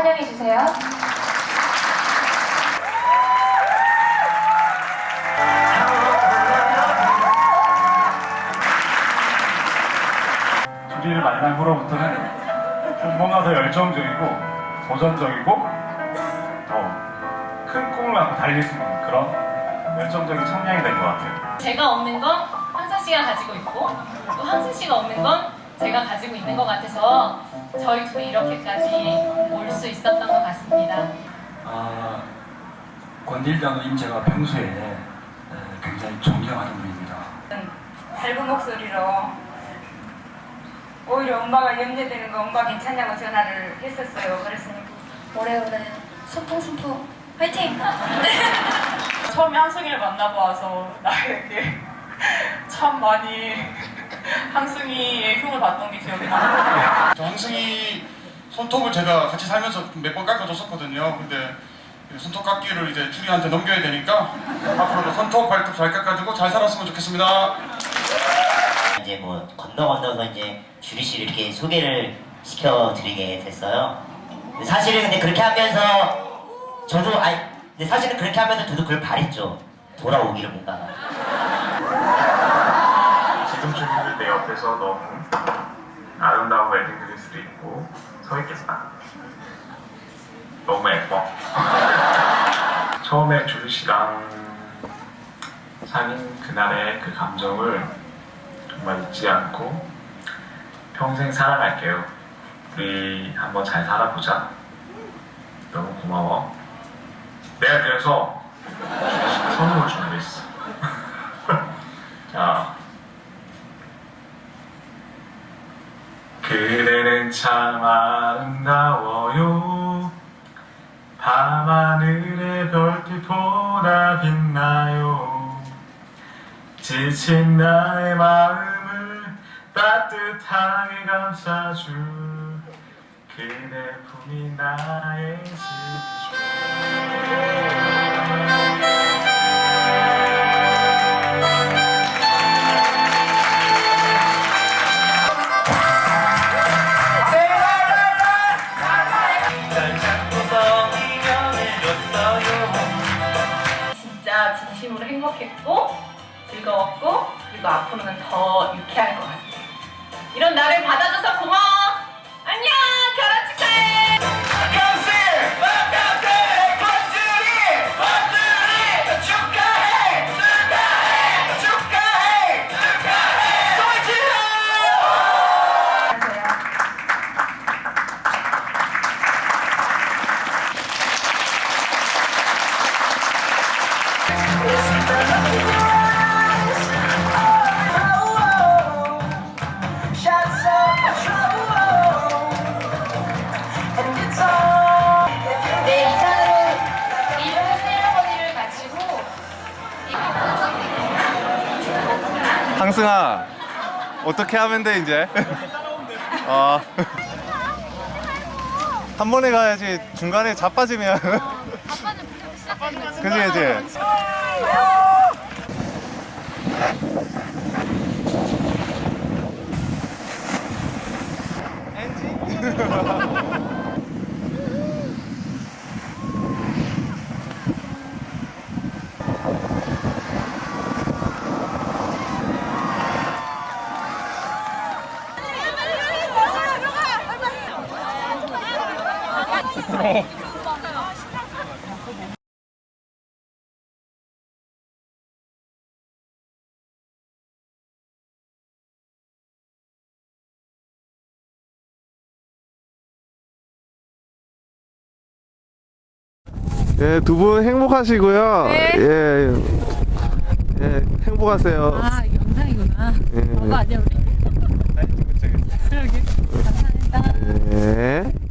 환영해 주세요. 주리를 만난 후로부터는 좀 뭔가 더 열정적이고 도전적이고 더 큰 꿈을 갖고 달릴 수 있는 그런 열정적인 청량이 된 것 같아요. 제가 없는 건 황사 씨가 가지고 있고 또 황선 씨가 없는 건 제가 가지고 있는 것 같아서 저희 둘이 이렇게까지 올 수 있었던 것 같습니다. 아, 권딜장님 제가 평소에 에, 굉장히 존경하는 분입니다. 밝은 목소리로 오히려 엄마가 염려되는 거 엄마 괜찮냐고 전화를 했었어요. 그랬으니 오래오래 순풍순풍 화이팅! 처음에 한승이를 만나보아서 나에게 참 많이 한승이의 흉을 봤던 게 기억이 나요. 저 황승이 손톱을 제가 같이 살면서 몇 번 깎아줬었거든요. 근데 손톱 깎기를 이제 주리한테 넘겨야 되니까 앞으로도 손톱, 발톱 잘 깎아주고 잘 살았으면 좋겠습니다. 이제 뭐 건너 건너서 이제 주리 씨를 이렇게 소개를 시켜드리게 됐어요. 근데 사실은 근데 그렇게 하면서 저도 아니 근데 사실은 그렇게 하면서 저도 그걸 바랬죠. 돌아오기를 뭔가. 지금 주님이 내 옆에서 너무 아름다운 웨딩 드레스도 입고 서 있겠다. 너무 예뻐. 처음에 주리 씨랑 사귄 그날의 그 감정을 정말 잊지 않고 평생 사랑할게요. 우리 한번 잘 살아보자. 너무 고마워. 내가 그래서 선물 준비했어. 자. 그대는 참 아름다워요. 밤하늘의 별빛보다 빛나요. 지친 나의 마음을 따뜻하게 감싸줄 그대 품이 나의 집 행복했고 즐거웠고 그리고 앞으로는 더 유쾌할 것 같아요. 이런 나를 받아줘서 고마워. 안녕 마치고 항승아 어떻게 하면 돼 이제? 어. 한 번에 가야지 중간에 자빠지면 그지 그지 Oh. 예, 두 분 행복하시고요. 네. 예, 예, 예 행복하세요. 아, 영상이구나. 예. 뭔가 아니야, 우리? 네, 감사합니다. 예.